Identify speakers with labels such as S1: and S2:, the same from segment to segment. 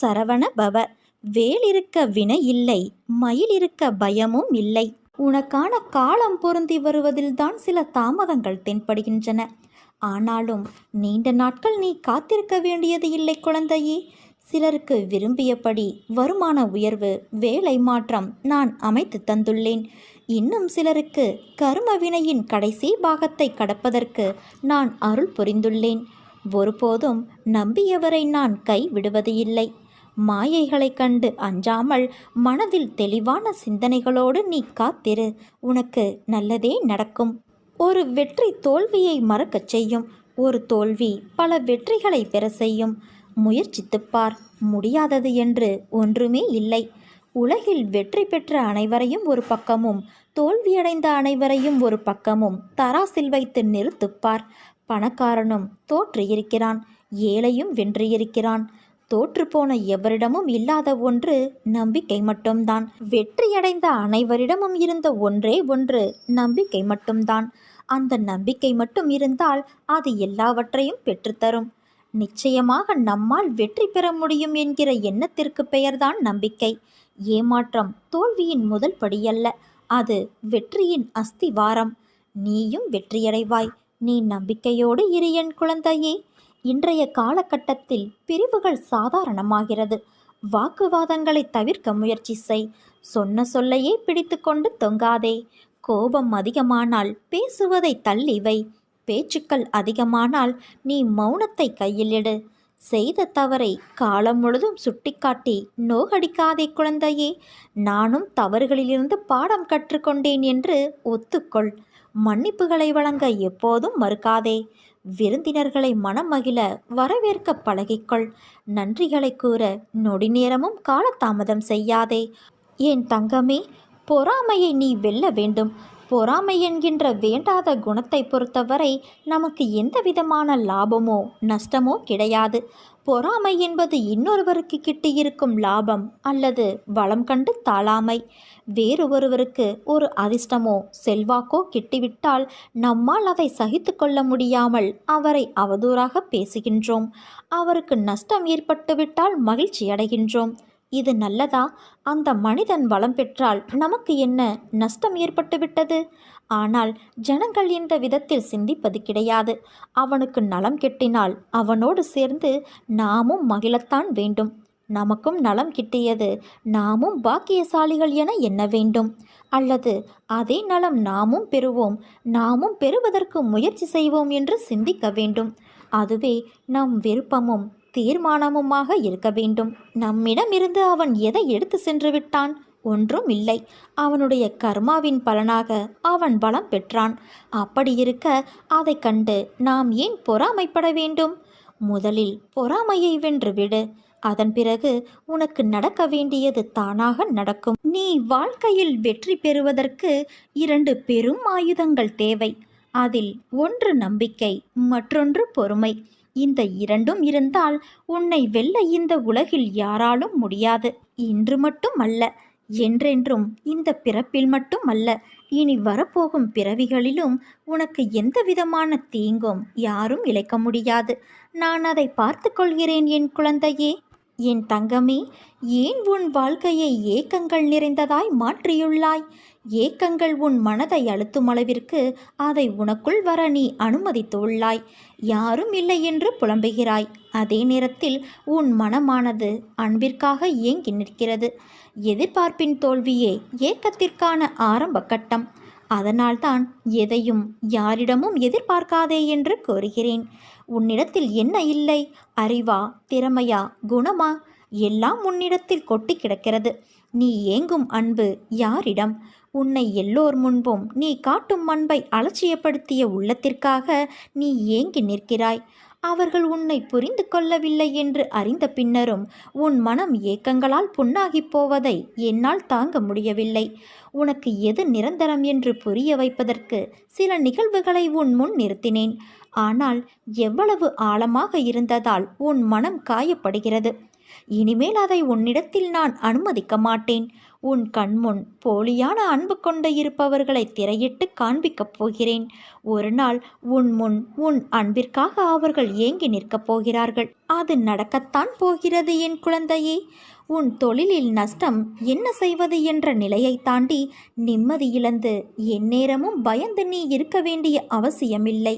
S1: சரவண பவ. வேல் இருக்க வினை இல்லை மயில் இருக்க பயமும் இல்லை. உனக்கான காலம் பொருந்தி வருவதில்தான் சில தாமதங்கள் தென்படுகின்றன. ஆனாலும் நீண்ட நாட்கள் நீ காத்திருக்க வேண்டியது இல்லை குழந்தையே. சிலருக்கு விரும்பியபடி வருமான உயர்வு வேலை மாற்றம் நான் அமைத்து தந்துள்ளேன். இன்னும் சிலருக்கு கரும வினையின் கடைசி பாகத்தை கடப்பதற்கு நான் அருள் புரிந்துள்ளேன். ஒருபோதும் நம்பியவரை நான் கைவிடுவது இல்லை மாயைகளைக் கண்டு அஞ்சாமல் மனதில் தெளிவான சிந்தனைகளோடு நீ காத்திரு. உனக்கு நல்லதே நடக்கும். ஒரு வெற்றி தோல்வியை மறக்கச் செய்யும். ஒரு தோல்வி பல வெற்றிகளை பெற செய்யும். முயற்சித்துப்பார் முடியாதது என்று ஒன்றுமே இல்லை. உலகில் வெற்றி பெற்ற அனைவரையும் ஒரு பக்கமும் தோல்வியடைந்த அனைவரையும் ஒரு பக்கமும் தராசில் வைத்து நிறுத்துப்பார் பணக்காரனும் தோற்று இருக்கிறான் ஏழையும் வென்றியிருக்கிறான். தோற்றுப்போன எவரிடமும் இல்லாத ஒன்று நம்பிக்கை மட்டும்தான். வெற்றியடைந்த அனைவரிடமும் இருந்த ஒன்றே ஒன்று நம்பிக்கை மட்டும்தான். அந்த நம்பிக்கை மட்டும் இருந்தால் அது எல்லாவற்றையும் பெற்றுத்தரும். நிச்சயமாக நம்மால் வெற்றி பெற முடியும் என்கிற எண்ணத்திற்கு பெயர்தான் நம்பிக்கை. ஏமாற்றம் தோல்வியின் முதல் படியல்ல. அது வெற்றியின் அஸ்திவாரம். நீயும் வெற்றியடைவாய். நீ நம்பிக்கையோடு இரு என் குழந்தையே. இன்றைய காலகட்டத்தில் பிரிவுகள் சாதாரணமாகிறது. வாக்குவாதங்களை தவிர்க்க முயற்சி செய். சொன்ன சொல்லையே பிடித்துக்கொண்டு தொங்காதே. கோபம் அதிகமானால் பேசுவதை தள்ளி வை. பேச்சுக்கள் அதிகமானால் நீ மௌனத்தை கையிலிடு செய்த தவறை காலம் முழுதும் சுட்டிக்காட்டி நோகடிக்காதே குழந்தையே. நானும் தவறுகளிலிருந்து பாடம் கற்றுக்கொண்டேன் என்று ஒத்துக்கொள். மன்னிப்புகளை வழங்க எப்போதும் மறுக்காதே. விருந்தினர்களை மனம் மகிழ வரவேற்க பழகிக்கொள். நன்றிகளை கூற நொடி நேரமும் காலதாமதம் செய்யாதே. என் தங்கமே பொறாமையை நீ வெல்ல வேண்டும். பொறாமை என்கின்ற வேண்டாத குணத்தை பொறுத்தவரை நமக்கு எந்த விதமான லாபமோ நஷ்டமோ கிடையாது. பொறாமை என்பது இன்னொருவருக்கு கிட்டியிருக்கும் லாபம் அல்லது வளம் கண்டு தாழாமை வேறு ஒருவருக்கு ஒரு அதிர்ஷ்டமோ செல்வாக்கோ கிட்டிவிட்டால் நம்மால் அதை சகித்து கொள்ள முடியாமல் அவரை அவதூறாக பேசுகின்றோம். அவருக்கு நஷ்டம் ஏற்பட்டுவிட்டால் மகிழ்ச்சி அடைகின்றோம் இது நல்லதா? அந்த மனிதன் வளம் பெற்றால் நமக்கு என்ன நஷ்டம் ஏற்பட்டுவிட்டது? ஆனால் ஜனங்கள் இந்த விதத்தில் சிந்திப்பது கிடையாது. அவனுக்கு நலம் கெட்டினால் அவனோடு சேர்ந்து நாமும் மகிழத்தான் வேண்டும். நமக்கும் நலம் கிட்டியது நாமும் பாக்கியசாலிகள் என எண்ண வேண்டும். அல்லது அதே நலம் நாமும் பெறுவோம் நாமும் பெறுவதற்கு முயற்சி செய்வோம் என்று சிந்திக்க வேண்டும். அதுவே நம் விருப்பமும். தீர்மானமுமாக இருக்க வேண்டும். நம்மிடமிருந்து அவன் எதை எடுத்து சென்று விட்டான்? ஒன்றும் இல்லை. அவனுடைய கர்மாவின் பலனாக அவன் பலம் பெற்றான். அப்படி இருக்க அதை கண்டு நாம் ஏன் பொறாமைப்பட வேண்டும்? முதலில் பொறாமையை வென்றுவிடு அதன் பிறகு உனக்கு நடக்க வேண்டியது தானாக நடக்கும். நீ வாழ்க்கையில் வெற்றி பெறுவதற்கு இரண்டு பெரும் ஆயுதங்கள் தேவை. அதில் ஒன்று நம்பிக்கை மற்றொன்று பொறுமை. இந்த இரண்டும் இருந்தால் உன்னை வெல்ல இந்த உலகில் யாராலும் முடியாது. இன்று மட்டும் அல்ல என்றென்றும் இந்த பிறப்பில் மட்டும் அல்ல இனி வரப்போகும் பிறவிகளிலும் உனக்கு எந்த விதமான தீங்கும் யாரும் இழைக்க முடியாது. நான் அதை பார்த்து கொள்கிறேன் என் குழந்தையே. என் தங்கமே ஏன் உன் வாழ்க்கையை ஏக்கங்கள் நிறைந்ததாய் மாற்றியுள்ளாய்? ஏக்கங்கள் உன் மனதை அழுத்தும் அளவிற்கு அதை உனக்குள் வர நீ அனுமதித்துள்ளாய். யாரும் இல்லை என்று புலம்புகிறாய். அதே நேரத்தில் உன் மனமானது அன்பிற்காக ஏங்கி நிற்கிறது. எதிர்பார்ப்பின் தோல்வியே ஏக்கத்திற்கான ஆரம்ப கட்டம். அதனால்தான் எதையும் யாரிடமும் எதிர்பார்க்காதே என்று கோருகிறேன் உன்னிடத்தில் என்ன இல்லை? அறிவா? திறமையா? குணமா? எல்லாம் உன்னிடத்தில் கொட்டி கிடக்கிறது. நீ ஏங்கும் அன்பு யாரிடம்? உன்னை எல்லோர் முன்பும் நீ காட்டும் அன்பை அலட்சியப்படுத்திய உள்ளத்திற்காக நீ ஏங்கி நிற்கிறாய். அவர்கள் உன்னை புரிந்து கொள்ளவில்லை என்று அறிந்த பின்னரும் உன் மனம் ஏக்கங்களால் புண்ணாகிப் போவதை என்னால் தாங்க முடியவில்லை. உனக்கு எது நிரந்தரம் என்று புரிய வைப்பதற்கு சில நிகழ்வுகளை உன் முன் நிறுத்தினேன். ஆனால் எவ்வளவு ஆழமாக இருந்ததால் உன் மனம் காயப்படுகிறது. இனிமேல் அதை உன்னிடத்தில் நான் அனுமதிக்க மாட்டேன். உன் கண்முன் போலியான அன்பு கொண்டு இருப்பவர்களை திரையிட்டு காண்பிக்கப் போகிறேன். ஒரு நாள் உன் முன் உன் அன்பிற்காக அவர்கள் ஏங்கி நிற்கப் போகிறார்கள். அது நடக்கத்தான் போகிறது என் குழந்தையே. உன் தொழிலில் நஷ்டம் என்ன செய்வது என்ற நிலையை தாண்டி நிம்மதி இழந்து எந்நேரமும் பயந்து நீ இருக்க வேண்டிய அவசியமில்லை.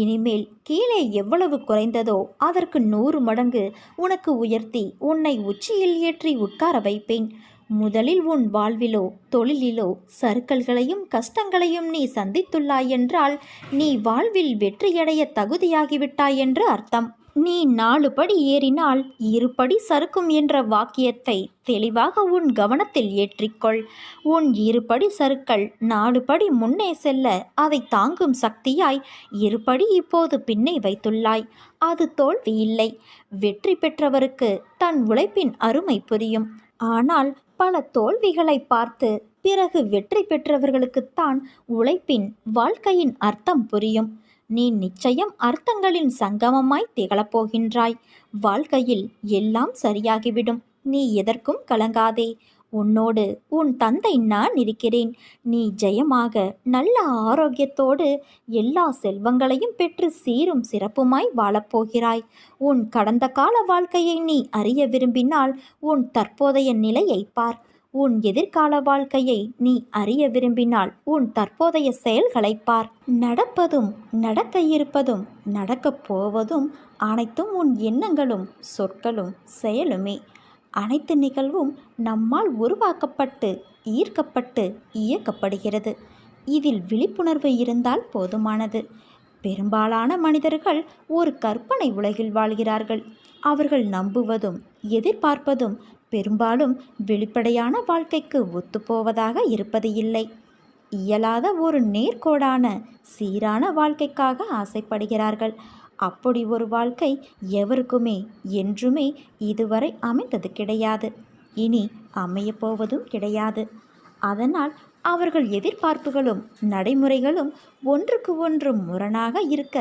S1: இனிமேல் கீழே எவ்வளவு குறைந்ததோ அதற்கு நூறு மடங்கு உனக்கு உயர்த்தி உன்னை உச்சியில் ஏற்றி உட்கார வைப்பேன். முதலில் உன் வாழ்விலோ தொழிலிலோ சறுக்கல்களையும் கஷ்டங்களையும் நீ சந்தித்துள்ளாய் என்றால் நீ வாழ்வில் வெற்றியடைய தகுதியாகிவிட்டாய் என்று அர்த்தம். நீ நாலு படி ஏறினால் இருபடி சறுக்கும் என்ற வாக்கியத்தை தெளிவாக உன் கவனத்தில் ஏற்றிக்கொள். உன் இருபடி சறுக்கல் நாலு படி முன்னே செல்ல அதை தாங்கும் சக்தியாய் இருபடி இப்போது பின்னே வைத்துள்ளாய். அது தோல்வி இல்லை. வெற்றி பெற்றவருக்கு தன் உழைப்பின் அருமை புரியும். ஆனால் பல தோல்விகளை பார்த்து பிறகு வெற்றி பெற்றவர்களுக்குத்தான் உழைப்பின் வாழ்க்கையின் அர்த்தம் புரியும். நீ நிச்சயம் அர்த்தங்களின் சங்கமமாய் திகழப்போகின்றாய். வாழ்க்கையில் எல்லாம் சரியாகிவிடும். நீ எதற்கும் கலங்காதே. உன்னோடு உன் தந்தை நான் இருக்கிறேன். நீ ஜெயமாக நல்ல ஆரோக்கியத்தோடு எல்லா செல்வங்களையும் பெற்று சீரும் சிறப்புமாய் வாழப்போகிறாய். உன் கடந்த கால வாழ்க்கையை நீ அறிய விரும்பினால் உன் தற்போதைய நிலையை பார். உன் எதிர்கால வாழ்க்கையை நீ அறிய விரும்பினால் உன் தற்போதைய செயல்களை பார். நடப்பதும் நடக்க இருப்பதும் நடக்கப் போவதும் அனைத்தும் உன் எண்ணங்களும் சொற்களும் செயலுமே. அனைத்து நிகழ்வும் நம்மால் உருவாக்கப்பட்டு ஈர்க்கப்பட்டு இயக்கப்படுகிறது. இதில் விழிப்புணர்வு இருந்தால் போதுமானது. பெரும்பாலான மனிதர்கள் ஒரு கற்பனை உலகில் வாழ்கிறார்கள். அவர்கள் நம்புவதும் எதிர்பார்ப்பதும் பெரும்பாலும் வெளிப்படையான வாழ்க்கைக்கு ஒத்துப்போவதாக இருப்பது இல்லை. இயலாத ஒரு நேர்கோடான சீரான வாழ்க்கைக்காக ஆசைப்படுகிறார்கள். அப்படி ஒரு வாழ்க்கை எவருக்குமே என்றுமே இதுவரை அமைந்தது கிடையாது. இனி அமையப்போவதும் கிடையாது. அதனால் அவர்கள் எதிர்பார்ப்புகளும் நடைமுறைகளும் ஒன்றுக்கு ஒன்று முரணாக இருக்க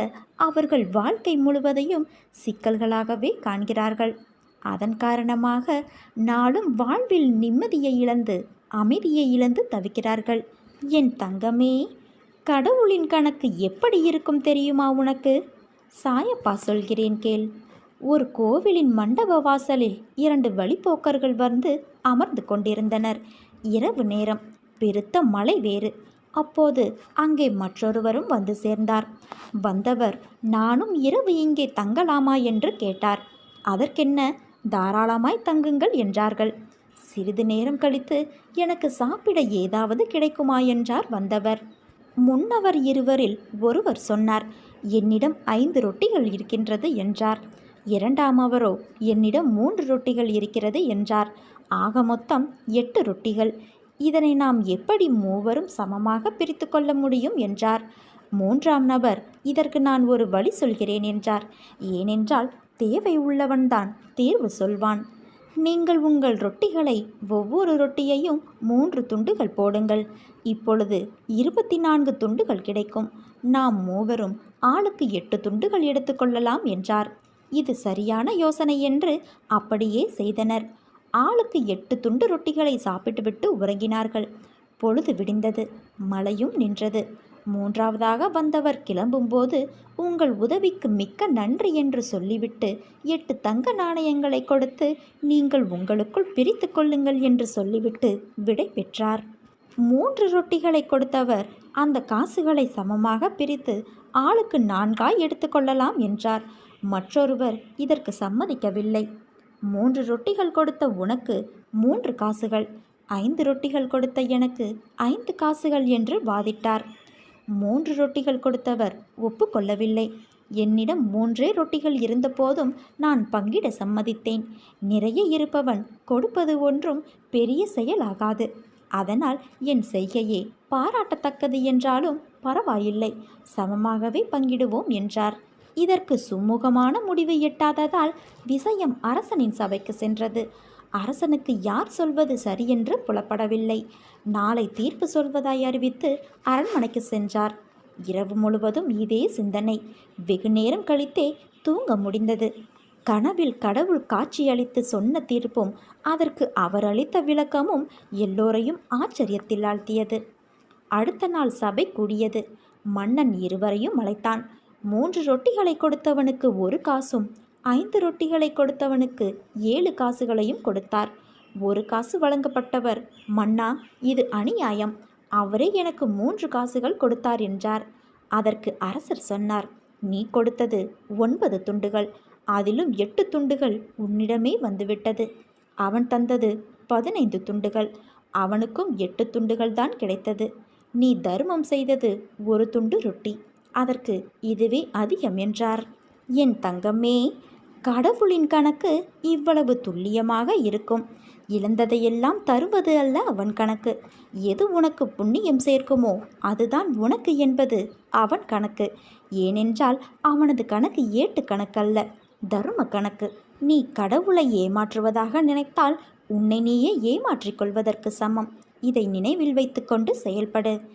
S1: அவர்கள் வாழ்க்கை முழுவதையும் சிக்கல்களாகவே காண்கிறார்கள். அதன் காரணமாக நாளும் வாழ்வில் நிம்மதியை இழந்து அமைதியை இழந்து தவிக்கிறார்கள். என் தங்கமே கடவுளின் கணக்கு எப்படி இருக்கும் தெரியுமா உனக்கு? சாயப்பா சொல்கிறேன் கேள். ஒரு கோவிலின் மண்டப வாசலில் இரண்டு வழிப்போக்கர்கள் வந்து அமர்ந்து கொண்டிருந்தனர். இரவு நேரம் பெருத்த மழை வேறு. அப்போது அங்கே மற்றொருவரும் வந்து சேர்ந்தார். வந்தவர் நானும் இரவு இங்கே தங்கலாமா? என்று கேட்டார். அதற்கென்ன? தாராளமாய் தங்குங்கள் என்றார்கள். சிறிது நேரம் கழித்து எனக்கு சாப்பிட ஏதாவது கிடைக்குமா? என்றார் வந்தவர். முன்னவர் இருவரில் ஒருவர் சொன்னார் என்னிடம் ஐந்து ரொட்டிகள் இருக்கின்றது என்றார். இரண்டாம் அவரோ என்னிடம் மூன்று ரொட்டிகள் இருக்கிறது என்றார். ஆக மொத்தம் எட்டு ரொட்டிகள். இதனை நாம் எப்படி மூவரும் சமமாக பிரித்து கொள்ள முடியும்? என்றார். மூன்றாம் நபர் இதற்கு நான் ஒரு வழி சொல்கிறேன் என்றார். ஏனென்றால் தேவை உள்ளவன்தான் தீர்வு சொல்வான். நீங்கள் உங்கள் ரொட்டிகளை ஒவ்வொரு ரொட்டியையும் மூன்று துண்டுகள் போடுங்கள். இப்பொழுது இருபத்தி நான்கு துண்டுகள் கிடைக்கும். நாம் மூவரும் ஆளுக்கு எட்டு துண்டுகள் எடுத்துக்கொள்ளலாம் என்றார். இது சரியான யோசனை என்று அப்படியே செய்தனர். ஆளுக்கு எட்டு துண்டு ரொட்டிகளை சாப்பிட்டுவிட்டு உறங்கினார்கள். பொழுது விடிந்தது. மழையும் நின்றது. மூன்றாவதாக வந்தவர் கிளம்பும்போது உங்கள் உதவிக்கு மிக்க நன்றி என்று சொல்லிவிட்டு எட்டு தங்க நாணயங்களை கொடுத்து நீங்கள் உங்களுக்குள் பிரித்து கொள்ளுங்கள் என்று சொல்லிவிட்டு விடை பெற்றார். மூன்று ரொட்டிகளை கொடுத்தவர் அந்த காசுகளை சமமாக பிரித்து ஆளுக்கு நான்காய் எடுத்துக்கொள்ளலாம் என்றார். மற்றொருவர் இதற்கு சம்மதிக்கவில்லை. மூன்று ரொட்டிகள் கொடுத்த உனக்கு மூன்று காசுகள். ஐந்து ரொட்டிகள் கொடுத்த எனக்கு ஐந்து காசுகள் என்று வாதிட்டார். மூன்று ரொட்டிகள் கொடுத்தவர் ஒப்புக்கொள்ளவில்லை. என்னிடம் மூன்றே ரொட்டிகள் இருந்தபோதும் நான் பங்கிட சம்மதித்தேன். நிறைய இருப்பவன் கொடுப்பது ஒன்றும் பெரிய செயலாகாது. அதனால் என் செய்கையே பாராட்டத்தக்கது என்றாலும் பரவாயில்லை. சமமாகவே பங்கிடுவோம் என்றார். இதற்கு சுமூகமான முடிவு எட்டாததால் விஷயம் அரசனின் சபைக்கு சென்றது. அரசனுக்கு யார் சொல்வது சரியென்று புலப்படவில்லை. நாளை தீர்ப்பு சொல்வதாய் அறிவித்து அரண்மனைக்கு சென்றார். இரவு முழுவதும் இதே சிந்தனை. வெகு நேரம் கழித்தே தூங்க முடிந்தது. கனவில் கடவுள் காட்சியளித்து சொன்ன தீர்ப்பும் அதற்கு அவர் அளித்த விளக்கமும் எல்லோரையும் ஆச்சரியத்தில் ஆழ்த்தியது. அடுத்த நாள் சபை கூடியது. மன்னன் இருவரையும் அழைத்தான். மூன்று ரொட்டிகளை கொடுத்தவனுக்கு ஒரு காசும் ஐந்து ரொட்டிகளை கொடுத்தவனுக்கு ஏழு காசுகளையும் கொடுத்தார். ஒரு காசு வழங்கப்பட்டவர் மன்னா இது அநியாயம். அவரே எனக்கு மூன்று காசுகள் கொடுத்தார் என்றார். அதற்கு அரசர் சொன்னார் நீ கொடுத்தது ஒன்பது துண்டுகள். அதிலும் எட்டு துண்டுகள் உன்னிடமே வந்துவிட்டது. அவன் தந்தது பதினைந்து துண்டுகள். அவனுக்கும் எட்டு துண்டுகள் தான் கிடைத்தது. நீ தர்மம் செய்தது ஒரு துண்டு ரொட்டி. அதற்கு இதுவே அதிகம் என்றார். என் தங்கமே கடவுளின் கணக்கு இவ்வளவு துல்லியமாக இருக்கும். இழந்ததையெல்லாம் தருவது அல்ல அவன் கணக்கு. எது உனக்கு புண்ணியம் சேர்க்குமோ அதுதான் உனக்கு என்பது அவன் கணக்கு. ஏனென்றால் அவனது கணக்கு ஏட்டு கணக்கல்ல தர்ம கணக்கு. நீ கடவுளை ஏமாற்றுவதாக நினைத்தால் உன்னை நீயே ஏமாற்றிக் கொள்வதற்கு சமம். இதை நினைவில் வைத்துக்கொண்டு செயல்படு.